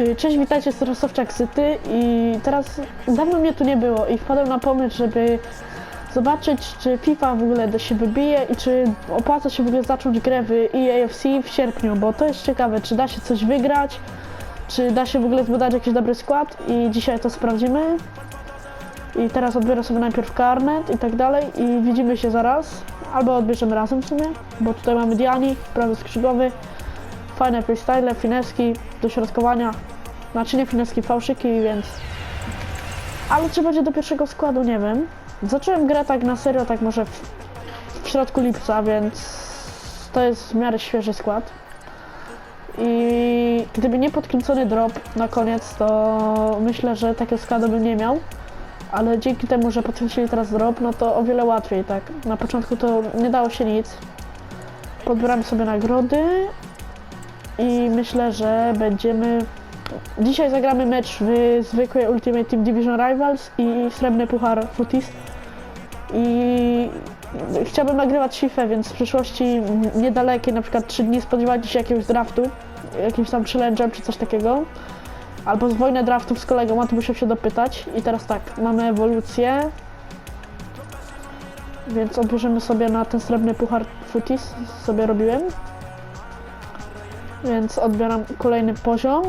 Y, Cześć, witajcie z Rosowczak City i teraz dawno mnie tu nie było i wpadłem na pomysł, żeby zobaczyć, czy FIFA w ogóle do się wybije i czy opłaca się w ogóle zacząć grę w EAFC w sierpniu, bo to jest ciekawe, czy da się coś wygrać, czy da się w ogóle zbudować jakiś dobry skład i dzisiaj to sprawdzimy. I teraz odbiorę sobie najpierw karnet i tak dalej i widzimy się zaraz, albo odbierzemy razem w sumie, bo tutaj mamy Diani, prawy skrzydłowy, fajne freestyle, fineski, dośrodkowania, znaczy nie fineski, fałszyki, więc... Ale czy będzie do pierwszego składu, nie wiem. Zacząłem grę tak na serio, tak może w, w środku lipca, więc to jest w miarę świeży skład. I gdyby nie podkręcony drop na koniec, to myślę, że takiego składu bym nie miał. Ale dzięki temu, że podkręcili teraz drop, no to o wiele łatwiej, tak. Na początku to nie dało się nic. Podbieramy sobie nagrody i myślę, że będziemy. Dzisiaj zagramy mecz w zwykłej Ultimate Team Division Rivals i srebrny puchar Footies. I chciałbym nagrywać FIFA, więc w przyszłości niedalekiej, na przykład 3 dni spodziewajcie się jakiegoś draftu, jakimś tam challenge'em czy coś takiego. Albo z wojny draftów z kolegą, a to musiał się dopytać. I teraz tak, mamy ewolucję. Więc odbierzemy sobie na ten srebrny puchar Footies, sobie robiłem. Więc odbieram kolejny poziom.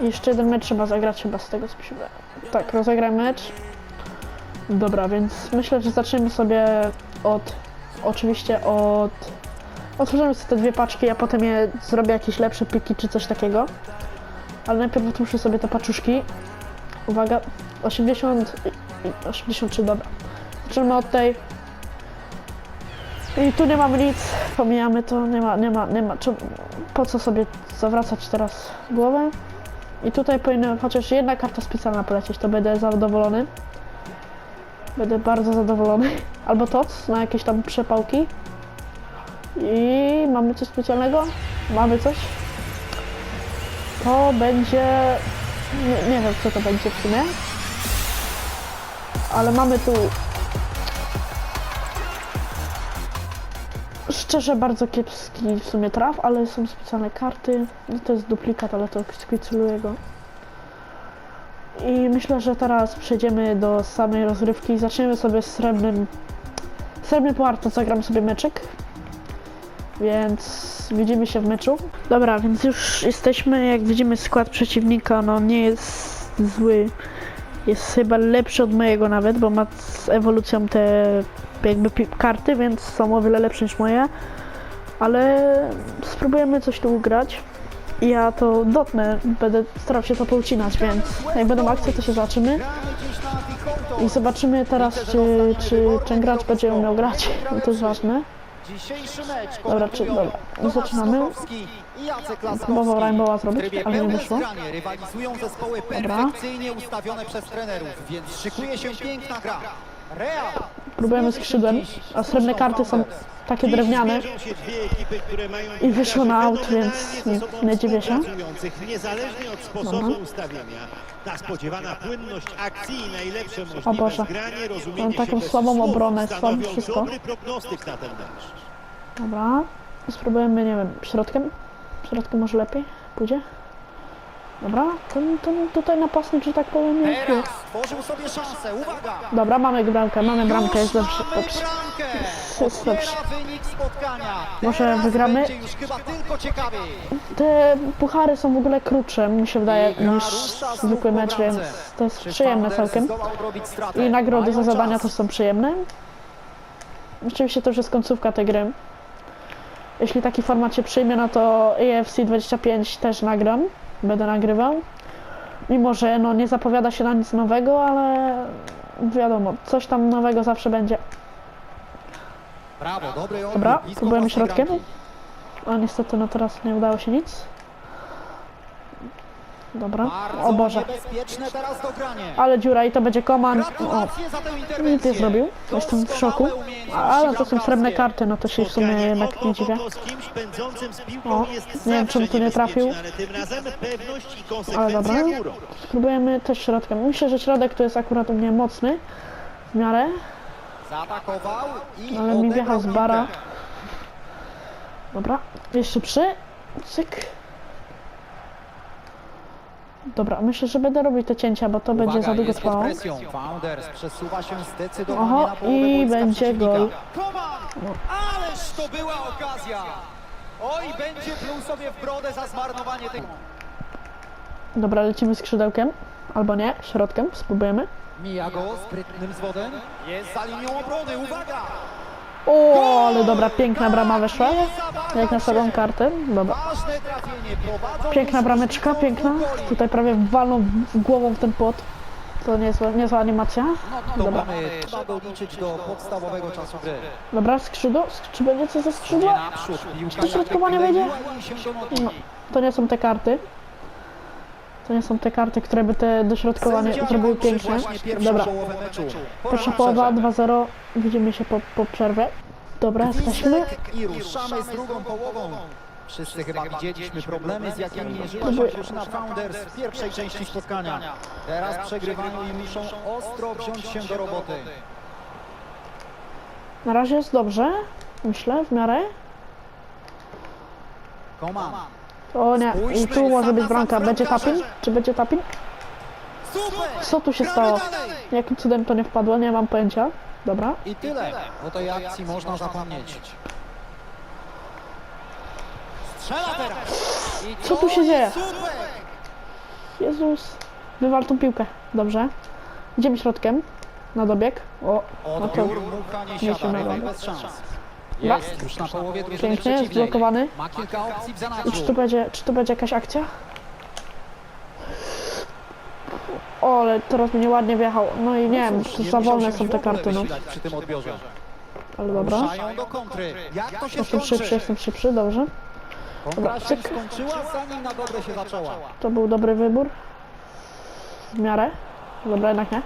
Jeszcze jeden mecz trzeba zagrać chyba z tego co się. Tak, rozegraj mecz. Dobra, więc myślę, że zaczniemy sobie od... Oczywiście od... Otworzymy sobie te dwie paczki, a potem je zrobię jakieś lepsze piki czy coś takiego. Ale najpierw otwórzmy sobie te paczuszki. Uwaga, 80... i- i- 83, dobra. Zaczynamy od tej. I tu nie mamy nic, pomijamy to, nie ma, nie ma, nie ma, czy, po co sobie zawracać teraz głowę. I tutaj powinna chociaż jedna karta specjalna polecieć, to będę zadowolony. Będę bardzo zadowolony. Albo toc na jakieś tam przepałki. I mamy coś specjalnego? Mamy coś? To będzie... Nie, nie wiem co to będzie w sumie. Ale mamy tu Szczerze bardzo kiepski w sumie traf, ale są specjalne karty. No to jest duplikat, ale to skwicuję go. I myślę, że teraz przejdziemy do samej rozrywki. Zaczniemy sobie z srebrnym. Srebrny puchar to zagram sobie meczek. Więc widzimy się w meczu. Dobra, więc już jesteśmy. Jak widzimy skład przeciwnika, no nie jest zły. Jest chyba lepszy od mojego nawet, bo ma z ewolucją te jakby karty, więc są o wiele lepsze niż moje. Ale spróbujemy coś tu ugrać. Ja to dotnę, będę starał się to poucinać, więc jak będą akcje, to się zobaczymy. I zobaczymy teraz, czy, czy ten gracz będzie umiał grać. No to jest ważne. Dobra, czy- dobra, zaczynamy. Próbował Rainbowa zrobić, ale nie wyszło. Dobra. Próbujemy skrzydłem, a srebrne karty są takie drewniane. I wyszło na aut, więc nie- nie dziwię się. Niezależnie od sposobu ustawienia. Ta spodziewana płynność akcji i najlepsze O możliwe Boże. zgranie, rozumienie Mam taką słabą obronę, stanowią wszystko. Dobra, spróbujemy, nie wiem, środkiem. Środkiem może lepiej pójdzie. Dobra, ten, ten tutaj napastnik, że tak powiem, jest. teraz stworzył sobie szansę, uwaga! Dobra, mamy bramkę, mamy bramkę, jest dobrze, dobrze. Jest dobrze. Otwiera wynik spotkania. Może wygramy? będzie już chyba tylko ciekawiej. Te puchary są w ogóle krótsze, mi się wydaje, niż zwykły mecz, więc to jest przyjemne całkiem. I nagrody za zadania też są przyjemne. Oczywiście to już jest końcówka tej gry. Jeśli taki format się przyjmie, no to EFC 25 też nagram. Będę nagrywał. Mimo, że no nie zapowiada się na nic nowego, ale wiadomo, coś tam nowego zawsze będzie. Brawo, dobry Dobra, próbujemy środkiem. A niestety no teraz nie udało się nic. Dobra, Bardzo o Boże. Ale dziura i to będzie komand. O, nie zrobił. Jestem w szoku. Ale to są srebrne karty, no to się w sumie jednak nie dziwię. O, nie wiem, czemu tu nie trafił. Ale dobra. Spróbujemy też środkiem. Myślę, że środek tu jest akurat u mnie mocny. W miarę. Ale mi wjechał z bara. Dobra. Jeszcze przy. Cyk. Dobra, myślę, że będę robił te cięcia, bo to będzie Uwaga, za długo jest pod trwało. presją. Founders przesuwa się zdecydowanie Oho, na połowę i boiska będzie przeciwnika. gol. Ależ to była okazja! Oj, będzie pluł sobie w brodę za zmarnowanie tego. Dobra, lecimy skrzydełkiem. Albo nie, środkiem, spróbujemy. Mija go sprytnym zwodem. Jest za linią obrony, uwaga! O, ale dobra, piękna brama weszła. Jak na samą kartę. Dobra. Piękna brameczka, piękna. Tutaj prawie walną głową w ten płot. To niezła, niezła animacja. Dobra. trzeba doliczyć do podstawowego czasu gry. Dobra, skrzydło. Sk- Czy będzie coś ze skrzydła? Czy środkowanie się do nogi. No, to nie są te karty. To nie są te karty, które by te dośrodkowanie zrobiły pierwszą Dobra, pierwsza połowa przerwę. 2-0. Widzimy się po, po przerwie. Dobra, jesteśmy. I ruszamy z drugą połową. Wszyscy chyba widzieliśmy problemy, z jakimi mierzyła się drużyna Founders w pierwszej części spotkania. Teraz przegrywają i muszą ostro wziąć się do roboty. Na razie jest dobrze. Myślę, w miarę. Koman. O nie, i tu może być bramka. Będzie tapping? Czy będzie tapping? Super! Co tu się stało? Jakim cudem to nie wpadło? Nie mam pojęcia. Dobra. I tyle. O tej akcji można zapomnieć. Strzela teraz! Co tu się dzieje? Jezus. Wywal tą piłkę. Dobrze. Idziemy środkiem. Na dobieg. O, no to nie się Jest już na połowie drużyny pięknie, jest przeciwnej. blokowany. Ma kilka opcji w I zanadrzu. czy tu będzie, czy tu będzie jakaś akcja? O, ale teraz mnie ładnie wjechał. No i nie wiem, nie za musiał wolne się są w te ogóle karty, no. wysilać przy tym odbiorze. Ale dobra. Ruszają do kontry. Jak to się Jestem szybszy, skończy? jestem szybszy, dobrze. Kontra się cyk. skończyła, zanim na dobre się zaczęła. To był dobry wybór. W miarę. Dobra, jednak nie.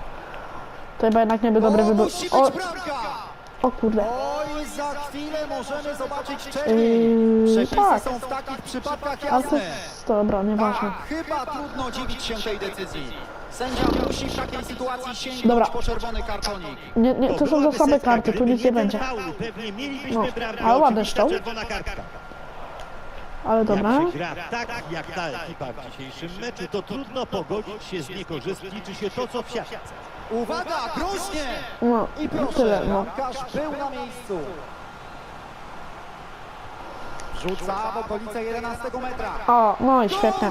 To chyba jednak nie był dobry o, wybór. musi być O, bramka! O kurde. Oj, za chwilę możemy zobaczyć. Yy, Przepisy tak. są w takich przypadkach Ale to jasne. jest, dobra, nieważne. Tak, chyba trudno dziwić się tej decyzji. Sędzia musi w takiej sytuacji sięgnąć Dobra. po czerwony kartonik. Nie, nie, to są za setka, karty, tu nic nie będzie. Pewnie mielibyśmy No, bramkę, ale ładny strzał. czerwona kartka. Ale dobra. Jak się gra tak, jak ta ekipa w dzisiejszym meczu, to trudno pogodzić się z niekorzystnie, liczy się to, co w siatce. Uwaga, groźnie! No, I proszę, tyle, no. bramkarz był na miejscu. Rzuca w okolice 11 metra. O, no i świetnie.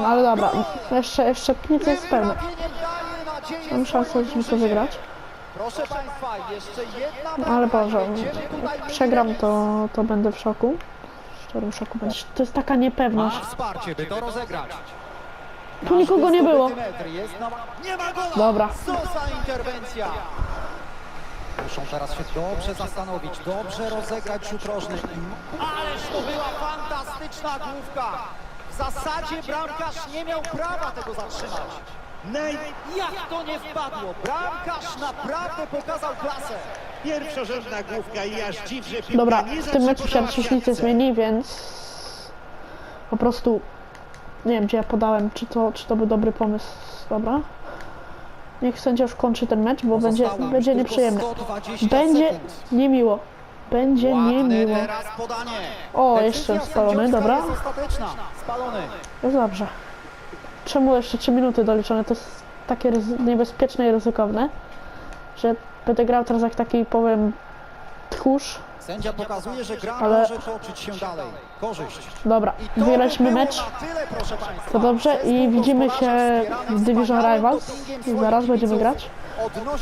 No ale dobra, jeszcze, jeszcze nic jest Tym pewne. Mam szansę, żeby to wygrać. Proszę Państwa, jeszcze jedna No, ale Boże, przegram, to, to będę w szoku. To jest taka Ma niepewność. wsparcie, by to rozegrać. Tu nikogo nie było. Nie ma gola! Dobra. Co za interwencja! Muszą teraz się dobrze zastanowić, dobrze rozegrać rzut rożny. Ależ to była fantastyczna główka! W zasadzie bramkarz nie miał prawa tego zatrzymać. Jak to nie wpadło? Bramkarz naprawdę pokazał klasę. Pierwszorzędna główka i aż dziw, że piłka Dobra, nie w tym meczu się zatrzymała w nic nie siatce. zmieni, więc po prostu nie wiem, gdzie ja podałem, czy to, czy to był dobry pomysł. Dobra. Niech sędzia już kończy ten mecz, bo będzie, Zostało już będzie tylko nieprzyjemne. 120 Będzie sekund. niemiło. Będzie Ładne niemiło. teraz podanie. O, Decyzja jeszcze spalony, sędziowska dobra. Jest ostateczna. Spalony. Jest dobrze. Czemu jeszcze 3 minuty doliczone? To jest takie ryzy- niebezpieczne i ryzykowne, że będę grał teraz jak taki, powiem, tchórz. Sędzia pokazuje, że gra Ale- może toczyć się dalej. Korzyść. Dobra, wygraliśmy mecz. To dobrze i widzimy się w Division Rivals zaraz będziemy grać,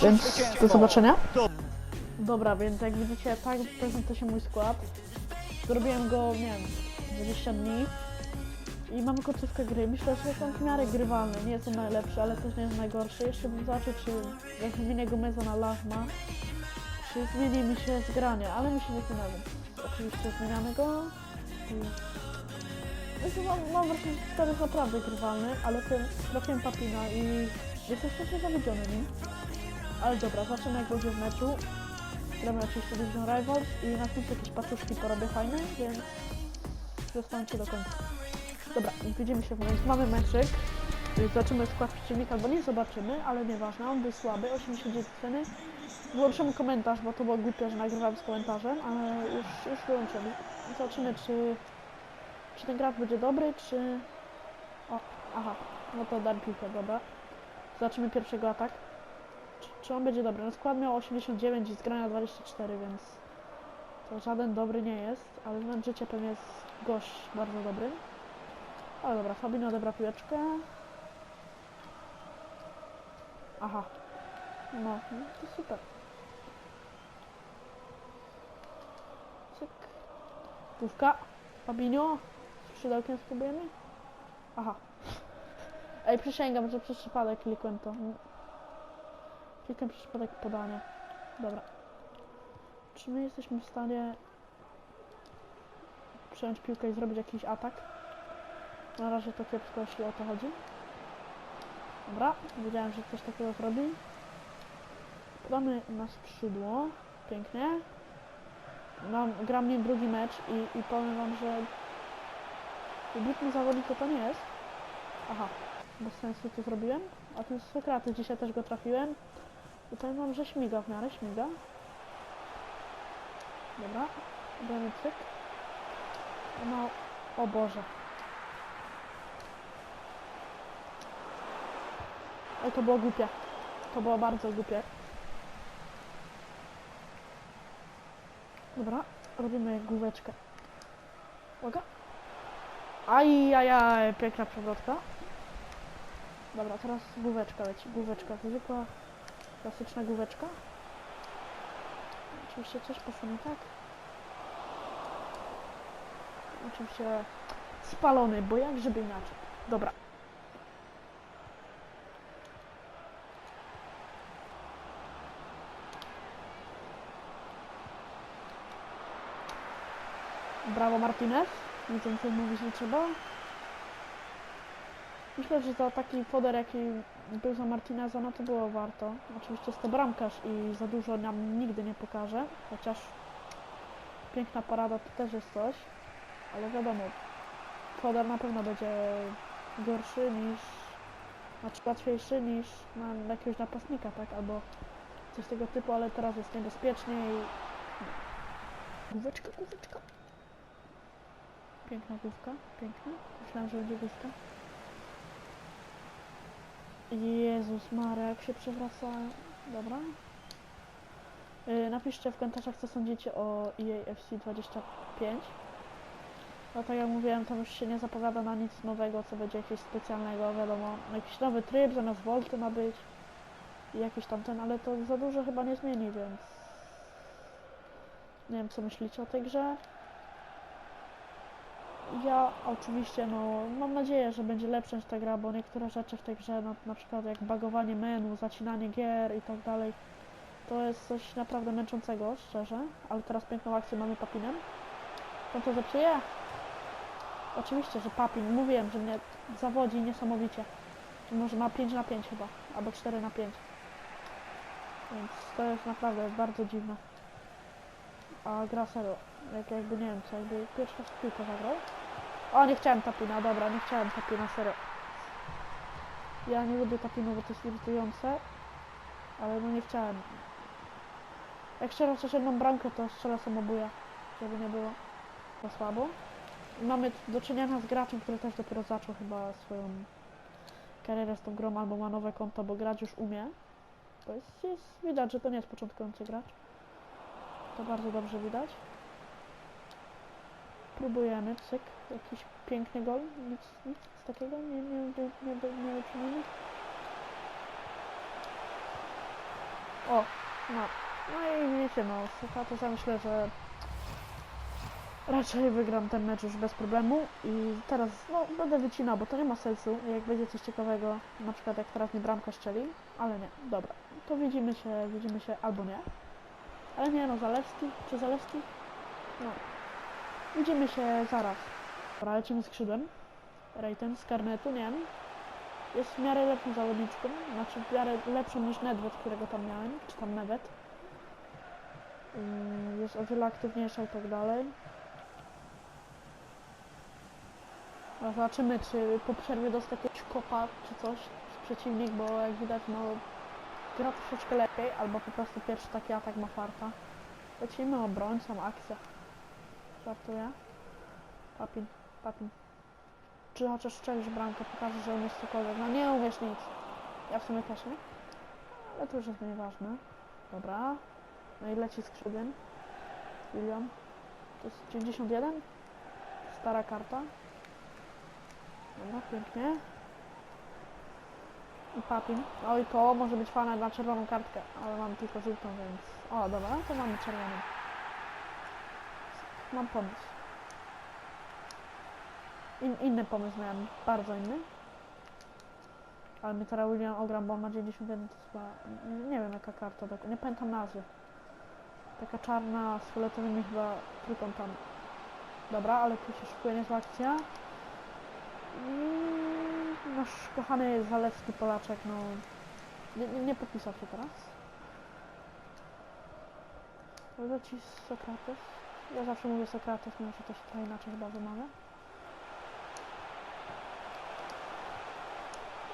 więc do zobaczenia. Dobra, więc jak widzicie, tak prezentuje się mój skład. Zrobiłem go, nie wiem, 20 dni i mamy końcówkę gry. Myślę, że są w miarę grywalne, nie są najlepsze, ale też nie jest najgorsze. Jeszcze bym zobaczył, czy jak zmienię Gomeza na Lachma, czy zmieni mi się zgranie, ale że to nie wiem. Oczywiście zmieniamy go. Myślę, mam, mam wrażenie, że to jest naprawdę grywalny, ale ten trafiłem Papina i jestem strasznie zawiedziony nim. Ale dobra, zobaczymy jak będzie w meczu. Gramy oczywiście Division Rivals i na końcu jakieś paczuszki porobię fajne, więc zostańcie do końca. Dobra, widzimy się, więc mamy meczyk. Zobaczymy skład przeciwnika, albo nie zobaczymy, ale nieważne, on był słaby, 89 ceny. Wyłączymy komentarz, bo to było głupie, że nagrywałem z komentarzem, ale już, już wyłączymy. Zobaczymy, czy, czy ten graf będzie dobry, czy... O, Aha, no to dam piłkę, dobra. Zobaczymy pierwszego atak. Czy, czy on będzie dobry? No skład miał 89 i zgrania 24, więc to żaden dobry nie jest, ale znam życie pewnie jest gość bardzo dobry. Ale dobra, Fabinho odebra piłeczkę. Aha. No, to super. Cyk. Główka. Fabinho. Z skrzydełkiem spróbujemy? Aha. Ej, przysięgam, że przez przypadek klikłem to. Klikłem przez przypadek podania. Dobra. Czy my jesteśmy w stanie przejąć piłkę i zrobić jakiś atak? Na razie to kiepsko, jeśli o to chodzi. Dobra, wiedziałem, że coś takiego zrobi. Podamy na skrzydło. Pięknie. Mam, gram nim drugi mecz i, i powiem wam, że wybitny zawodnik to nie jest. Aha, bez sensu to zrobiłem. A ten Sokrates dzisiaj też go trafiłem. I powiem wam, że śmiga w miarę, śmiga. Dobra, dajmy cyk. No, o Boże. Ej, to było głupie. To było bardzo głupie. Dobra, robimy główeczkę. Uwaga. Ajajaj, piękna przewrotka. Dobra, teraz główeczka leci. Główeczka, zwykła, klasyczna główeczka. Oczywiście coś poszło nie tak. Oczywiście spalony, bo jak żeby inaczej. Dobra. Brawo Martinez. Nic więcej mówić nie trzeba. Myślę, że za taki foder jaki był za Martineza, no to było warto. Oczywiście jest to bramkarz i za dużo nam nigdy nie pokaże, chociaż piękna parada to też jest coś, ale wiadomo, foder na pewno będzie gorszy niż, znaczy łatwiejszy niż na jakiegoś napastnika, tak, albo coś tego typu, ale teraz jest niebezpieczniej. Główeczka, główeczka. Piękna główka, piękna. Myślałam, że będzie główka. Jezus Maria, jak się przewraca. Dobra. Yy, napiszcie w komentarzach, co sądzicie o E EA FC 25. No tak jak mówiłem, tam już się nie zapowiada na nic nowego, co będzie jakieś specjalnego, wiadomo. Jakiś nowy tryb zamiast Volty ma być. I jakiś tamten, ale to za dużo chyba nie zmieni, więc... Nie wiem, co myślicie o tej grze. Ja oczywiście, no, mam nadzieję, że będzie lepsza niż ta gra, bo niektóre rzeczy w tej grze, no, na przykład jak bagowanie menu, zacinanie gier i tak dalej, to jest coś naprawdę męczącego, szczerze, ale teraz piękną akcję mamy Papinem. On to zepsuje? Oczywiście, że Papin, mówiłem, że mnie zawodzi niesamowicie. Że może ma 5 na 5 chyba, albo 4 na 5. Więc to jest naprawdę bardzo dziwne. A gra serio, jak jakby nie wiem co, jakby pierwszy raz zagrał. O, nie chciałem tapina, dobra, nie chciałem tapina, serio. Ja nie lubię tapinu, bo to jest irytujące, ale no nie chciałem. Jak strzelam chociaż jedną bramkę, to strzelę samobuja, żeby nie było za słabo. I mamy do czynienia z graczem, który też dopiero zaczął chyba swoją karierę z tą grą, albo ma nowe konto, bo grać już umie. To jest, jest widać, że to nie jest początkujący gracz. To bardzo dobrze widać. Próbujemy, cyk, jakiś piękny gol, nic, nic takiego, nie, nie, nie, nie, nie, uczynimy. O, no, no i widzicie, no, słucha, to ja myślę, że raczej wygram ten mecz już bez problemu i teraz, no, będę wycinał, bo to nie ma sensu, jak będzie coś ciekawego, na przykład jak teraz mi bramka strzeli, ale nie, dobra, to widzimy się, widzimy się albo nie. Ale nie no, Zalewski, czy Zalewski? No. Widzimy się zaraz. Dobra, lecimy skrzydłem. Rejten z karnetu, nie wiem. Jest w miarę lepszą zawodniczką, znaczy w miarę lepszą niż Nedved, którego tam miałem, czy tam Nawet. Yy, Jest o wiele aktywniejsza i tak dalej. No, zobaczymy, czy po przerwie dosta jakiegoś kopa, czy coś, z przeciwnik, bo jak widać, no gra troszeczkę lepiej, albo po prostu pierwszy taki atak ma farta. Lecimy obrońcą, akcja. Żartuję. Papin, papin. czy chociaż strzelisz bramkę, pokażesz, że umiesz cokolwiek. No nie umiesz nic. Ja w sumie też nie. Ale to już jest nieważne. Dobra. No i leci skrzydłem. William. To jest 91. Stara karta. Dobra, pięknie. I Papin. No i to może być fajne na czerwoną kartkę, ale mam tylko żółtą, więc... O, dobra, to mamy czerwoną. Mam pomysł. In, inny pomysł miałem, bardzo inny. Ale my teraz William ogram, bo ma 91, to chyba... Nie wiem jaka karta, nie pamiętam nazwy. Taka czarna z fioletowymi chyba trójkątami. Dobra, ale tu się szykuje niezła akcja. I nasz kochany Zalewski Polaczek, no nie, nie, nie podpisał się teraz. Leci Sokrates. Ja zawsze mówię Sokrates, mimo że to się trochę inaczej chyba wymawia.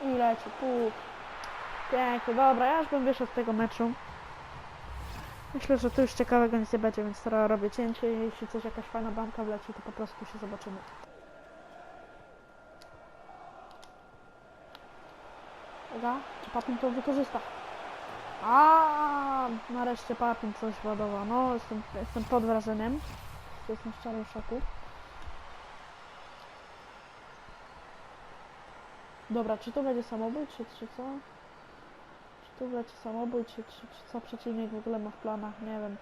I leci, puk. Pięknie, dobra, ja już bym wyszedł z tego meczu. Myślę, że tu już ciekawego nic nie będzie, więc teraz robię cięcie i jeśli coś jakaś fajna bramka wleci, to po prostu się zobaczymy. Uwaga, czy Papin to wykorzysta? A, nareszcie Papin coś ładował. No, jestem, jestem pod wrażeniem. Jestem w szczerym szoku. Dobra, czy to będzie samobój, czy, czy co? Czy tu leci samobój, czy, czy, czy co przeciwnik w ogóle ma w planach? Nie wiem.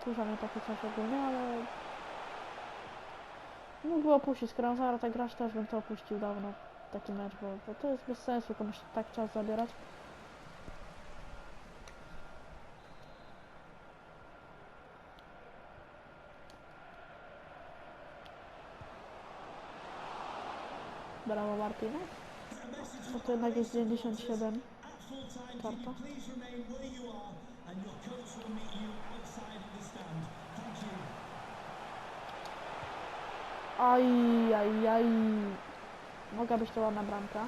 Wkurza mnie takie coś ogólnie, ale... Mógłby opuścić, zaraz tak grać, też bym to opuścił dawno taki mecz, bo, bo to jest bez sensu komuś tak czas zabierać. Brawo Martinez. No to jednak jest 97 karta. Aj, aj, aj. Mogła być to ładna bramka.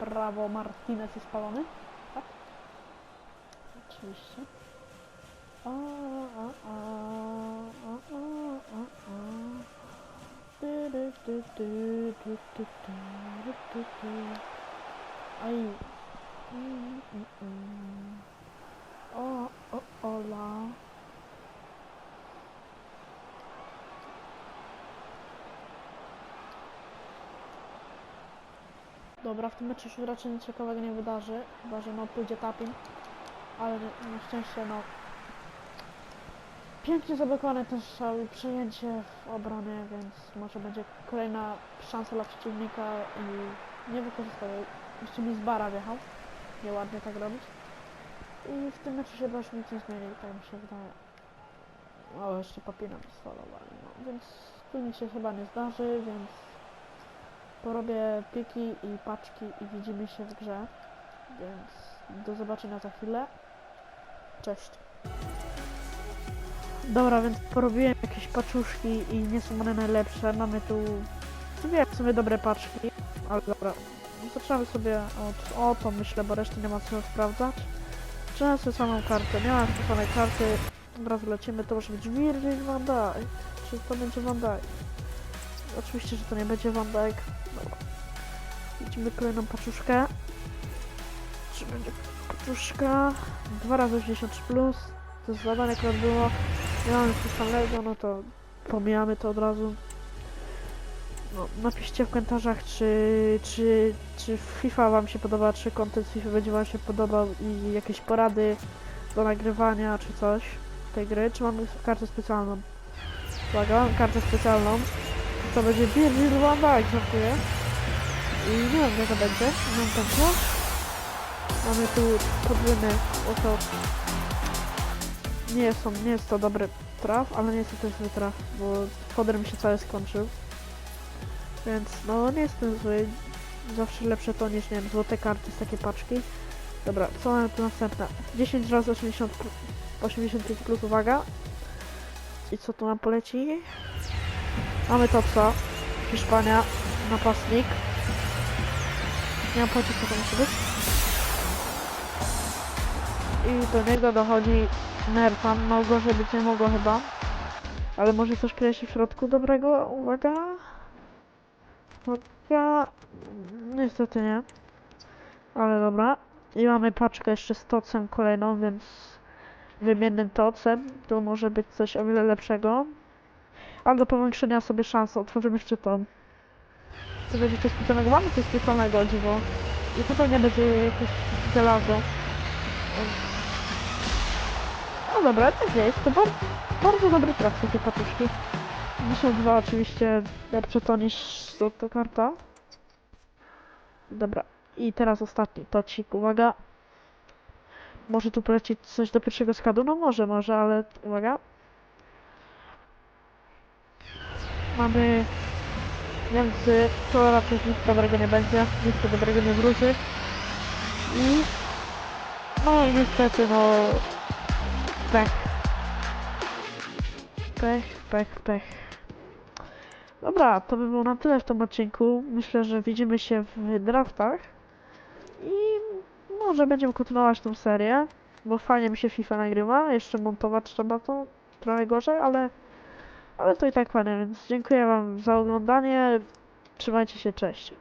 Brawo, Martinez jest spalony. Tak? Oczywiście. A, a, a, a, a, a, a. Du, du, du, du, du, du, du, du, du. Aj. Mm, mm, mm. O, o, ola. Dobra, w tym meczu już raczej nic ciekawego nie wydarzy, chyba że no pójdzie tapping, ale na szczęście no pięknie zablokowane ten strzał i przyjęcie w obronie, więc może będzie kolejna szansa dla przeciwnika i nie wykorzystał jej. Jeszcze mi z bara wjechał, nieładnie tak robić. I w tym meczu się już nic nie zmieni, tak mi się wydaje. O, jeszcze papina mi no więc tu nic się chyba nie zdarzy, więc porobię piki i paczki i widzimy się w grze. Więc do zobaczenia za chwilę. Cześć. Dobra, więc porobiłem jakieś paczuszki i nie są one najlepsze. Mamy tu dwie w sumie dobre paczki, ale dobra. Zaczynamy sobie od o to myślę, bo reszty nie ma co sprawdzać. Zaczynamy sobie samą kartę. Nie mam samej karty. Dobra, lecimy. To może być Virgil van Dijk. Czy to będzie Van Dijk? Oczywiście, że to nie będzie Van. Widzimy kolejną paczuszkę. Czy będzie paczuszka? 2 razy 63 plus. To jest zadanie, które było. Nie mamy samego, no to pomijamy to od razu. No, napiszcie w komentarzach, czy, czy, czy FIFA Wam się podoba, czy content z FIFA będzie Wam się podobał i jakieś porady do nagrywania, czy coś tej gry, czy mamy kartę specjalną. Uwaga, kartę specjalną. To będzie van Dijk, żartuję. I nie wiem, jak to będzie. Nie mam pojęcia. Mamy tu podwójny oto. Nie to, nie jest to dobry traf, ale nie jest to też zły traf, bo mi się cały skończył. Więc no nie jest ten zły. Zawsze lepsze to niż nie wiem, złote karty z takiej paczki. Dobra, co mamy tu następne? 10 razy 80 plus, 85 plus, uwaga. I co tu nam poleci? Mamy to co? Hiszpania, napastnik. Nie mam pojęcia co to musi być. i do niego dochodzi nerfa. No gorzej być nie mogło chyba. Ale może coś kryje się w środku dobrego? Uwaga. Uwaga. Niestety nie. Ale dobra. I mamy paczkę jeszcze z tocem kolejną, więc wymiennym tocem. Tu może być coś o wiele lepszego. Ale do powiększenia sobie szans otworzymy szczytą. Co będzie coś specjalnego? Mamy coś specjalnego, dziwo. I tutaj nie będzie jakieś żelazo. No dobra, tak jest. To bardzo, bardzo dobry traf te patuszki. 52 oczywiście lepsze to niż złota karta. Dobra. I teraz ostatni tocik, uwaga. Może tu polecieć coś do pierwszego składu? No może, może, ale uwaga. Mamy Niemcy, to raczej nic dobrego nie będzie, nic dobrego nie wróży. I... No i niestety, no... Pech. Pech, pech, pech. Dobra, to by było na tyle w tym odcinku. Myślę, że widzimy się w draftach. I może będziemy kontynuować tą serię, bo fajnie mi się FIFA nagrywa. Jeszcze montować trzeba to trochę gorzej, ale, ale to i tak fajnie, więc dziękuję Wam za oglądanie. Trzymajcie się, cześć.